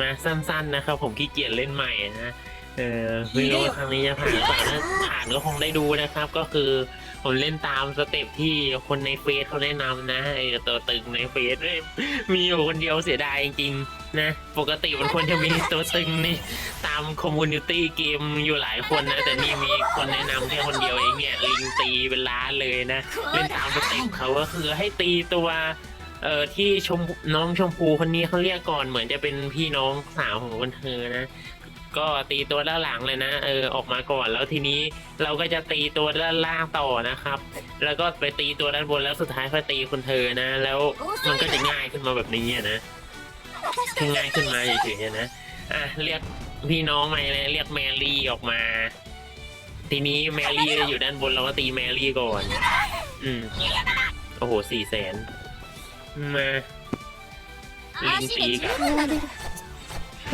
มาสั้นๆนะครับ ผมขี้เกียจเล่นใหม่นะเออไม่รู้ว่าครั้งนี้จะผ่านหรือเปล่าถ้าผ่านก็คงได้ดูนะครับ ก็คือผมเล่นตามสเต็ปที่คนในเฟซเขาแนะนำนะไอ้ตัวตึงในเฟซเนี่ยมีอยู่คนเดียวเสียดายจริงๆนะ ปกติมันควรจะมีตัวตึงนี่ตามคอมมูนิตี้เกมอยู่หลายคนนะ แต่นี่มีคนแนะนำแค่คนเดียวเองเนี่ยลิงตีเป็นล้านเลยนะ เล่นตามสเต็ปเขาก็คือให้ตีตัว เอ่อที่ชมน้องชมพูคนนี้เขาเรียกก่อนเหมือนจะเป็นพี่น้องสาวของคนเธอนะ ก็ตีตัวด้านหลังเลยนะเออออกมาก่อนแล้วทีนี้เราก็จะตีตัวด้านล่างต่อนะครับ แล้วก็ไปตีตัวด้านบนแล้วสุดท้ายค่อยตีคนเธอนะ แล้วมันก็จะง่ายขึ้นมาแบบนี้นะแค่ง่ายขึ้นมาเฉยๆนะอะเรียกพี่น้องมาเลยเรียกแมรี่ออกมา ทีนี้แมรี่อยู่ด้านบนเราก็ตีแมรี่ก่อน อืมโอ้โหสี่แสน มาลิงตีกับ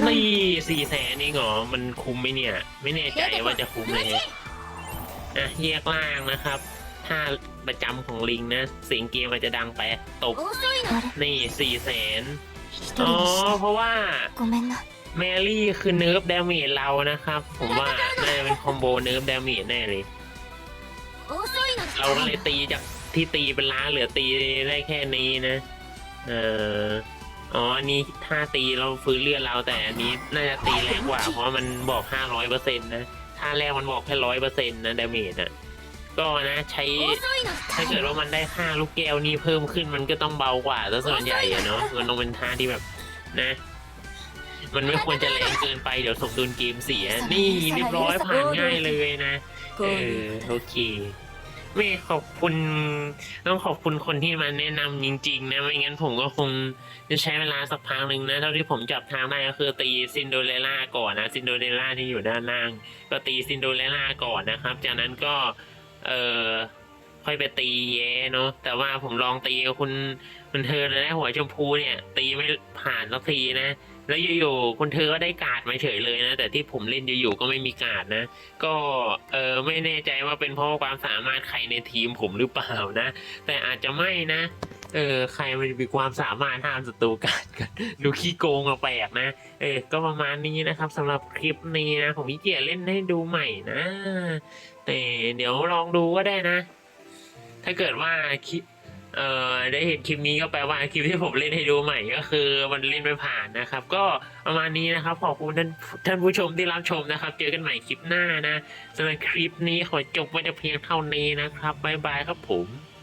นี่สี่แสนนี่เหรอ มันคุ้มไหมเนี่ย ไม่แน่ใจว่าจะคุ้มเลยอ่ะแยกล่างนะครับ ถ้าประจำของลิงนะ เสียงเกมอาจจะดังไปตก นี่สี่แสน 一 อ๋อ 人にして เพราะว่า ごめんな แมรี่คือเนิร์ฟดาเมจเรานะครับ ผมว่าน่าจะเป็นคอมโบเนิร์ฟดาเมจแน่เลย เราก็เลยตีจาก ที่ตีเป็นล้านเหลือตีได้แค่นี้นะ เอออ๋ออันนี้ถ้าตีเราฟื้นเลือดเราแต่อันนี้น่าจะตีแรงกว่า เพราะมันบอกห้าร้อยเปอร์เซ็นต์นะถ้าแรกมันบอกแค่ร้อยเปอร์เซ็นต์นะดาเมจอะ ก็นะใช้ถ้าเกิดว่ามันได้ค่าลูกแก้วนี่เพิ่มขึ้นมันก็ต้องเบากว่าซะส่วนใหญ่อะเนาะมันต้องเป็นท่าที่แบบนะ มันไม่ควรจะแรงเกินไปเดี๋ยวสมดุลเกมเสีย นี่เรียบร้อยผ่านง่ายเลยนะเออโอเค ไม่ขอบคุณต้องขอบคุณคนที่มาแนะนำจริง ๆ นะไม่งั้นผมก็คงจะใช้เวลาสักพักหนึ่งนะเท่าที่ผมจับทางได้ก็คือตีซินโดเรล่าก่อนนะซินโดเรล่าที่อยู่ด้านล่าง ก็ตีซินโดเรล่าก่อนนะครับ จากนั้นก็เออค่อยไปตีแย่เนาะแต่ว่าผมลองตีกับคุณคุณเธอเลยนะหัวชมพูเนี่ย ตีไม่ผ่านสักทีนะ แล้วอยู่ๆคุณเธอก็ได้การ์ดมาเฉยเลยนะ แต่ที่ผมเล่นอยู่ๆก็ไม่มีการ์ดนะ ก็เออไม่แน่ใจว่าเป็นเพราะความสามารถใครในทีมผมหรือเปล่านะ แต่อาจจะไม่นะ เออใครมันมีความสามารถห้ามศัตรูการ์ดกันดูขี้โกงอะแปลกนะ เออก็ประมาณนี้นะครับสำหรับคลิปนี้นะผมพี่เกียเล่นให้ดูใหม่นะ แต่เดี๋ยวลองดูก็ได้นะ ถ้าเกิดว่าคลิป เอ่อได้เห็นคลิปนี้ก็แปลว่าคลิปที่ผมเล่นให้ดูใหม่ก็คือมันเล่นไม่ผ่านนะครับ ก็ประมาณนี้นะครับขอบคุณท่านท่านผู้ชมที่รับชมนะครับ เจอกันใหม่คลิปหน้านะสำหรับคลิปนี้ขอจบไว้แต่เพียงเท่านี้นะครับบ๊ายบายครับผม